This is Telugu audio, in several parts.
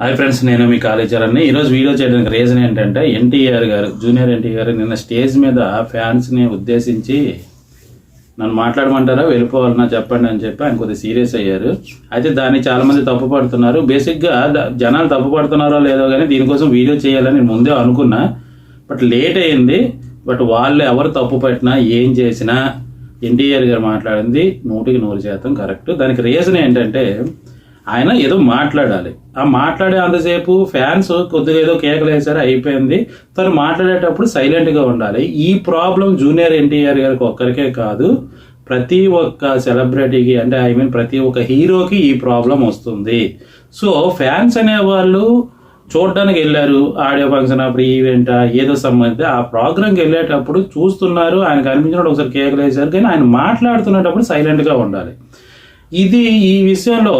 హాయ్ ఫ్రెండ్స్ నేను మీ కాలేజీని ఈరోజు వీడియో చేయడానికి రీజన్ ఏంటంటే ఎన్టీఆర్ గారు జూనియర్ ఎన్టీఆర్ నిన్న స్టేజ్ మీద ఫ్యాన్స్ని ఉద్దేశించి నన్ను మాట్లాడమంటారా వెళ్ళిపోవాలన్నా చెప్పండి అని చెప్పి ఆయన కొద్దిగా సీరియస్ అయ్యారు. అయితే దాన్ని చాలామంది తప్పు పడుతున్నారు. బేసిక్గా జనాలు తప్పు పడుతున్నారో లేదో కానీ దీనికోసం వీడియో చేయాలని నేను ముందే అనుకున్నా. బట్ లేట్ అయింది. బట్ వాళ్ళు ఎవరు తప్పు పట్టినా ఏం చేసినా ఎన్టీఆర్ గారు మాట్లాడింది నూటికి నూరు శాతం కరెక్ట్. దానికి రీజన్ ఏంటంటే ఆయన ఏదో మాట్లాడాలి. ఆ మాట్లాడే అంతసేపు ఫ్యాన్స్ కొద్దిగా ఏదో కేకలు అయిపోయింది. తను మాట్లాడేటప్పుడు సైలెంట్గా ఉండాలి. ఈ ప్రాబ్లం జూనియర్ ఎన్టీఆర్ గారికి ఒక్కరికే కాదు ప్రతి ఒక్క సెలబ్రిటీకి అంటే ఐ మీన్ ప్రతి ఒక్క హీరోకి ఈ ప్రాబ్లం వస్తుంది. సో ఫ్యాన్స్ అనేవాళ్ళు చూడడానికి వెళ్ళారు ఆడియో ఫంక్షన్ అప్పుడు ఈవెంట్ ఏదో సంబంధిత ఆ ప్రోగ్రామ్కి వెళ్ళేటప్పుడు చూస్తున్నారు ఆయన కనిపించినప్పుడు ఒకసారి కేకలేసారు వేశారు కానీ ఆయన మాట్లాడుతున్నప్పుడు సైలెంట్గా ఉండాలి. ఇది ఈ విషయంలో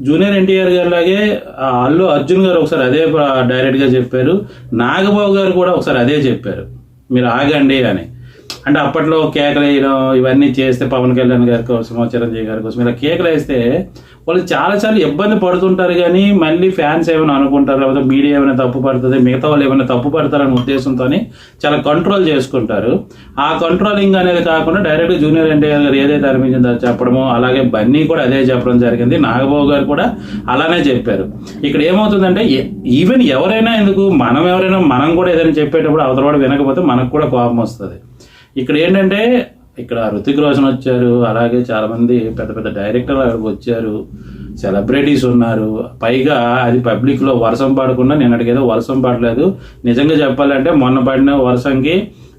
జూనియర్ ఎన్టీఆర్ గారు లాగే అల్లు అర్జున్ గారు ఒకసారి అదే డైరెక్ట్గా చెప్పారు. నాగబాబు గారు కూడా ఒకసారి అదే చెప్పారు. మీరు ఆగండి అని. అంటే అప్పట్లో కేకలు వేయడం ఇవన్నీ చేస్తే పవన్ కళ్యాణ్ గారి కోసం చిరంజీవి గారి కోసం ఇలా కేకలు వేస్తే వాళ్ళు చాలా చాలా ఇబ్బంది పడుతుంటారు కానీ మళ్ళీ ఫ్యాన్స్ ఏమైనా అనుకుంటారు లేకపోతే మీడియా ఏమైనా తప్పు పడుతుంది మిగతా వాళ్ళు ఏమైనా తప్పు పడతారనే ఉద్దేశంతో చాలా కంట్రోల్ చేసుకుంటారు. ఆ కంట్రోలింగ్ అనేది కాకుండా డైరెక్ట్ జూనియర్ ఎన్టీఆర్ గారు ఏదైతే అనిపించిందో చెప్పడమో చెప్పడము అలాగే బన్నీ కూడా అదే చెప్పడం జరిగింది నాగబాబు గారు కూడా అలానే చెప్పారు. ఇక్కడ ఏమవుతుందంటే ఈవెన్ ఎవరైనా ఎందుకు మనం ఎవరైనా మనం కూడా ఏదైనా చెప్పేటప్పుడు అవతల వాడు వినకపోతే మనకు కూడా కోపం వస్తుంది. ఇక్కడ ఏంటంటే ఇక్కడ రుతిక్ రోషన్ వచ్చారు అలాగే చాలా మంది పెద్ద పెద్ద డైరెక్టర్లు అక్కడికి వచ్చారు సెలబ్రిటీస్ ఉన్నారు. పైగా అది పబ్లిక్లో వర్షం పడకుండా నిన్నటికేదో వర్షం పడలేదు. నిజంగా చెప్పాలంటే మొన్న పడిన వర్షంకి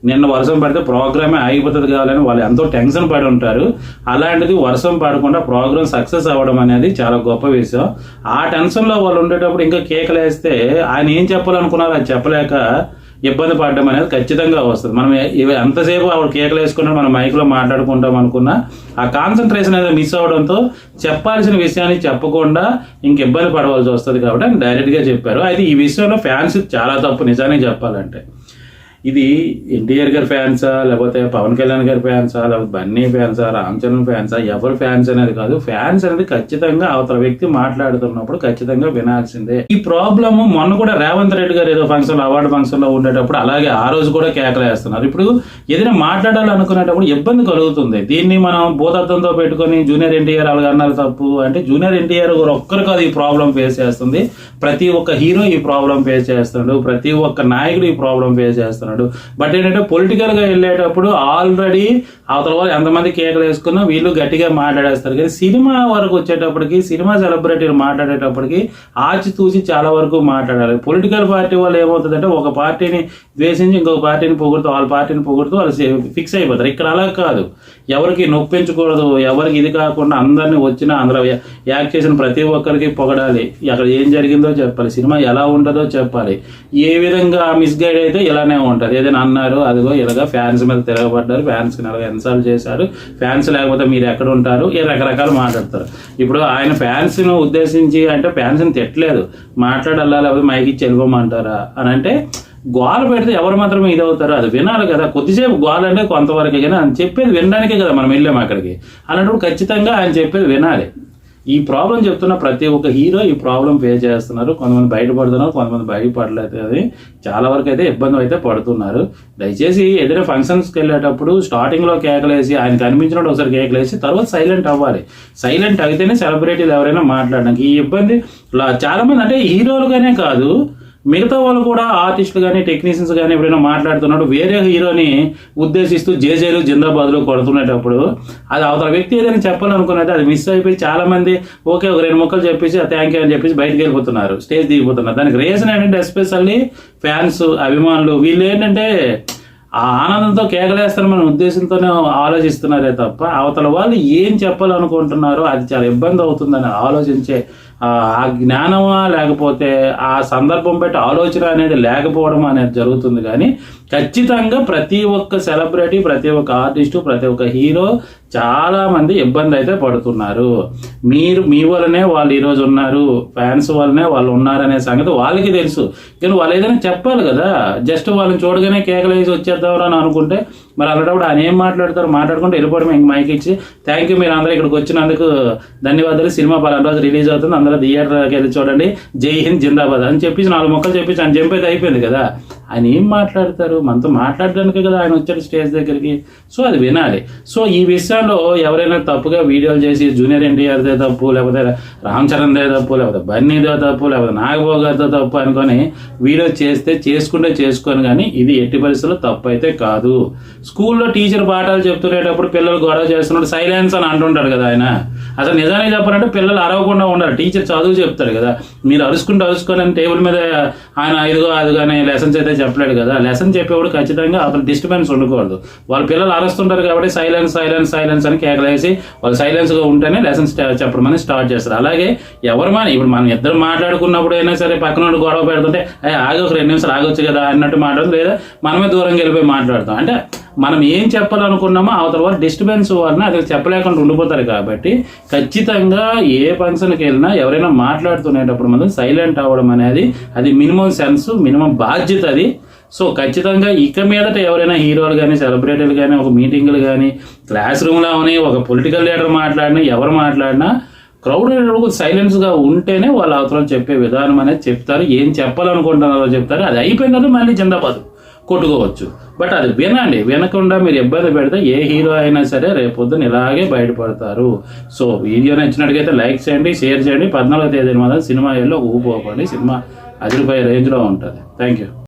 నిన్న వర్షం పడితే ప్రోగ్రామే ఆగిపోతుంది కావాలని వాళ్ళు ఎంతో టెన్షన్ పడి ఉంటారు. అలాంటిది వర్షం పడకుండా ప్రోగ్రామ్ సక్సెస్ అవ్వడం అనేది చాలా గొప్ప విషయం. ఆ టెన్షన్లో వాళ్ళు ఉండేటప్పుడు ఇంకా కేకలు వేస్తే ఆయన ఏం చెప్పాలనుకున్నారో అది చెప్పలేక ఇబ్బంది పడడం అనేది ఖచ్చితంగా వస్తుంది. మనం ఎంతసేపు ఆవిడ కేకలు వేసుకున్నా మనం మైక్లో మాట్లాడుకుంటాం అనుకున్నా ఆ కాన్సన్ట్రేషన్ అనేది మిస్ అవడంతో చెప్పాల్సిన విషయాన్ని చెప్పకుండా ఇంక ఇబ్బంది పడవలసి వస్తుంది కాబట్టి ఆయన డైరెక్ట్గా చెప్పారు. అయితే ఈ విషయంలో ఫ్యాన్స్ చాలా తప్పు నిజానికి చెప్పాలంటే. ఇది ఎన్టీఆర్ గారి ఫ్యాన్సా లేకపోతే పవన్ కళ్యాణ్ గారి ఫ్యాన్సా లేకపోతే బన్నీ ఫ్యాన్సా రామ్ చరణ్ ఫ్యాన్సా ఎవరు ఫ్యాన్స్ అనేది కాదు. ఫ్యాన్స్ అనేది ఖచ్చితంగా అవతల వ్యక్తి మాట్లాడుతున్నప్పుడు ఖచ్చితంగా వినాల్సిందే. ఈ ప్రాబ్లమ్ మొన్న కూడా రేవంత్ రెడ్డి గారు ఏదో ఫంక్షన్ అవార్డు ఫంక్షన్లో ఉండేటప్పుడు అలాగే ఆ రోజు కూడా కేకలేస్తున్నారు ఇప్పుడు ఏదైనా మాట్లాడాలనుకునేటప్పుడు ఇబ్బంది కలుగుతుంది. దీన్ని మనం భూతత్వంతో పెట్టుకొని జూనియర్ ఎన్టీఆర్ అలాగ అన్నారు తప్పు అంటే జూనియర్ ఎన్టీఆర్ గారు ఒక్కరు కాదు ఈ ప్రాబ్లం ఫేస్ చేస్తుంది. ప్రతి ఒక్క హీరో ఈ ప్రాబ్లం ఫేస్ చేస్తున్నాడు ప్రతి ఒక్క నాయకుడు ఈ ప్రాబ్లం ఫేస్ చేస్తున్నాడు బట్ ఏంటంటే పొలిటికల్గా వెళ్ళేటప్పుడు ఆల్రెడీ అవతల వాళ్ళు ఎంతమంది కేకలు వేసుకున్నా వీళ్ళు గట్టిగా మాట్లాడేస్తారు. కానీ సినిమా వరకు వచ్చేటప్పటికి సినిమా సెలబ్రిటీలు మాట్లాడేటప్పటికి ఆచితూచి చాలా వరకు మాట్లాడాలి. పొలిటికల్ పార్టీ వాళ్ళు ఏమవుతుందంటే ఒక పార్టీని ద్వేషించి ఇంకొక పార్టీని పొగుడుతూ వాళ్ళ పార్టీని పొగుడుతూ వాళ్ళు ఫిక్స్ అయిపోతారు. ఇక్కడ అలా కాదు. ఎవరికి నొప్పించకూడదు ఎవరికి ఇది కాకుండా అందరినీ వచ్చిన అందులో యాక్ట్ చేసిన ప్రతి ఒక్కరికి పొగడాలి. అక్కడ ఏం జరిగిందో చెప్పాలి. సినిమా ఎలా ఉంటుందో చెప్పాలి. ఏ విధంగా మిస్గైడ్ అయితే ఇలానే ఉంటుంది. ఏదైనా అన్నారు అదిగో ఇలాగా ఫ్యాన్స్ మీద తిరగబడ్డారు ఫ్యాన్స్ ఇలాగ ఇన్సల్ట్ చేశారు. ఫ్యాన్స్ లేకపోతే మీరు ఎక్కడ ఉంటారు? ఈ రకరకాలు మాట్లాడతారు. ఇప్పుడు ఆయన ఫ్యాన్స్ను ఉద్దేశించి అంటే ఫ్యాన్స్ని తిట్టలేదు. మాట్లాడాలా లేకపోతే మైకి ఇచ్చి అని అంటే గోల పెడితే ఎవరు మాత్రం ఇది అవుతారు అది వినాలి కదా. కొద్దిసేపు గోల అంటే కొంతవరకు కానీ ఆయన చెప్పేది వినడానికే కదా మనం వెళ్ళాము అక్కడికి. అలాంటప్పుడు ఖచ్చితంగా ఆయన చెప్పేది వినాలి. ఈ ప్రాబ్లం చెప్తున్న ప్రతి ఒక్క హీరో ఈ ప్రాబ్లం ఫేస్ చేస్తున్నారు. కొంతమంది బయటపడుతున్నారు కొంతమంది బయటపడలేదు అది చాలా వరకు అయితే ఇబ్బంది అయితే పడుతున్నారు. దయచేసి ఎదురే ఫంక్షన్స్కి వెళ్ళేటప్పుడు స్టార్టింగ్లో కేకలేసి ఆయన కనిపించినప్పుడు ఒకసారి కేకలేసి తర్వాత సైలెంట్ అవ్వాలి. సైలెంట్ అయితేనే సెలబ్రిటీలు ఎవరైనా మాట్లాడడానికి ఈ ఇబ్బంది చాలామంది అంటే హీరోలుగానే కాదు మిగతా వాళ్ళు కూడా ఆర్టిస్టులు కానీ టెక్నీషియన్స్ కానీ ఎప్పుడైనా మాట్లాడుతున్నాడు వేరే హీరోని ఉద్దేశిస్తూ జేజేలు జిందాబాద్లో కొడుతున్నప్పుడు అది అవతల వ్యక్తి ఏదైనా చెప్పాలనుకున్నట్టు అది మిస్ అయిపోయి చాలా మంది ఓకే ఒక రెండు ముక్కలు చెప్పేసి థ్యాంక్ యూ అని చెప్పేసి బయటకు వెళ్ళిపోతున్నారు స్టేజ్ దిగిపోతున్నారు. దానికి రీజన్ ఏంటంటే ఎస్పెషల్లీ ఫ్యాన్స్ అభిమానులు వీళ్ళు ఏంటంటే ఆ ఆనందంతో కేకలేస్తారని మన ఉద్దేశంతోనే ఆలోచిస్తున్నారే తప్ప అవతల వాళ్ళు ఏం చెప్పాలనుకుంటున్నారో అది చాలా ఇబ్బంది అవుతుందని ఆలోచించే ఆ జ్ఞానమా లేకపోతే ఆ సందర్భం బట్టి ఆలోచన అనేది లేకపోవడం అనేది జరుగుతుంది. కానీ ఖచ్చితంగా ప్రతి ఒక్క సెలబ్రిటీ ప్రతి ఒక్క ఆర్టిస్టు ప్రతి ఒక్క హీరో చాలా మంది ఇబ్బంది అయితే పడుతున్నారు. మీరు మీ వల్లనే వాళ్ళు ఈరోజు ఉన్నారు ఫ్యాన్స్ వల్లనే వాళ్ళు ఉన్నారనే సంగతి వాళ్ళకి తెలుసు. కానీ వాళ్ళు ఏదైనా చెప్పాలి కదా. జస్ట్ వాళ్ళని చూడగానే కేకలు వేసి వచ్చేద్దాం అని అనుకుంటే మరి అలాంటప్పుడు ఆయన ఏం మాట్లాడతారు మాట్లాడుకుంటూ వెళ్ళిపోవడం ఇంక మైక్ ఇచ్చి. థ్యాంక్ యూ మీరు అందరూ ఇక్కడికి వచ్చినందుకు ధన్యవాదాలు. సినిమా పలానా రోజు రిలీజ్ అవుతుంది. అందరూ థియేటర్కి వెళ్ళి చూడండి. జై హింద్ జిందాబాద్ అని చెప్పేసి నాలుగు మొక్కలు చెప్పేసి ఆయన చెప్పేది అయిపోయింది కదా. ఆయన ఏం మాట్లాడతారు? మనతో మాట్లాడడానికి కదా ఆయన వచ్చాడు స్టేజ్ దగ్గరికి. సో అది వినాలి. సో ఈ విషయంలో ఎవరైనా తప్పుగా వీడియోలు చేసి జూనియర్ ఎన్టీఆర్దే తప్పు లేకపోతే రామ్ చరణ్దే తప్పు లేకపోతే బన్నీదే తప్పు లేకపోతే నాగబాబు గారితో తప్పు అనుకొని వీడియో చేస్తే చేసుకుంటే చేసుకొని కానీ ఇది ఎట్టి పరిస్థితుల్లో తప్పు అయితే కాదు. స్కూల్లో టీచర్ పాఠాలు చెప్తునేటప్పుడు పిల్లలు గొడవ చేస్తున్నాడు సైలెన్స్ అని అంటుంటాడు కదా ఆయన. అసలు నిజానికి చెప్పాలంటే పిల్లలు అరవకుండా ఉండాలి. టీచర్ చదువు చెప్తాడు కదా. మీరు అరుచుకుంటూ అరుచుకొని టేబుల్ మీద ఆయన ఇదిగో అదిగానే లెసన్స్ అయితే చెప్పలేడు కదా. లెసన్ చెప్పేవాడు ఖచ్చితంగా అతను డిస్టర్బెన్స్ ఉండకూడదు. వాళ్ళ పిల్లలు అరుస్తుంటారు కాబట్టి సైలెన్స్ సైలెన్స్ సైలెన్స్ అని కేకలేసి వాళ్ళు సైలెన్స్గా ఉంటేనే లెసన్స్ చెప్పడం అనేది స్టార్ట్ చేస్తారు. అలాగే ఎవరు మన? ఇప్పుడు మనం ఇద్దరు మాట్లాడుకున్నప్పుడు అయినా సరే పక్కన గొడవ పెడుతుంటే "ఏ, ఒక రెండు నిమిషాలు ఆగొచ్చు కదా అన్నట్టు మాట్లాడుతుంది లేదా మనమే దూరంగా వెళ్ళిపోయి మాట్లాడతాం. అంటే మనం ఏం చెప్పాలనుకున్నామో అవతల వాళ్ళు డిస్టర్బెన్స్ వలన అది చెప్పలేకుండా ఉండిపోతారు కాబట్టి ఖచ్చితంగా ఏ ఫంక్షన్కి వెళ్ళినా ఎవరైనా మాట్లాడుతునేటప్పుడు మనం సైలెంట్ అవ్వడం అనేది అది మినిమం సెన్స్ మినిమం బాధ్యత అది. సో ఖచ్చితంగా ఇక మీదట ఎవరైనా హీరోలు కానీ సెలబ్రిటీలు కానీ ఒక మీటింగ్లు కానీ క్లాస్ రూమ్లో అవని ఒక పొలిటికల్ లీడర్ మాట్లాడినా ఎవరు మాట్లాడినా క్రౌడ్ సైలెన్స్గా ఉంటేనే వాళ్ళు అవసరం చెప్పే విధానం అనేది చెప్తారు. ఏం చెప్పాలనుకుంటున్నారో చెప్తారు. అది అయిపోయిన తర్వాత మళ్ళీ జిందాబాద్ కొట్టుకోవచ్చు. బట్ అది వినండి వినకుండా మీరు ఇబ్బంది పెడితే ఏ హీరో అయినా సరే రేపొద్దున ఇలాగే బయటపడతారు. సో వీడియో నచ్చినట్టుగైతే లైక్ చేయండి షేర్ చేయండి. పద్నాలుగో తేదీన మాత్రం సినిమా వెళ్ళి ఒక సినిమా అదిరిపోయే రేంజ్లో ఉంటుంది. Thank you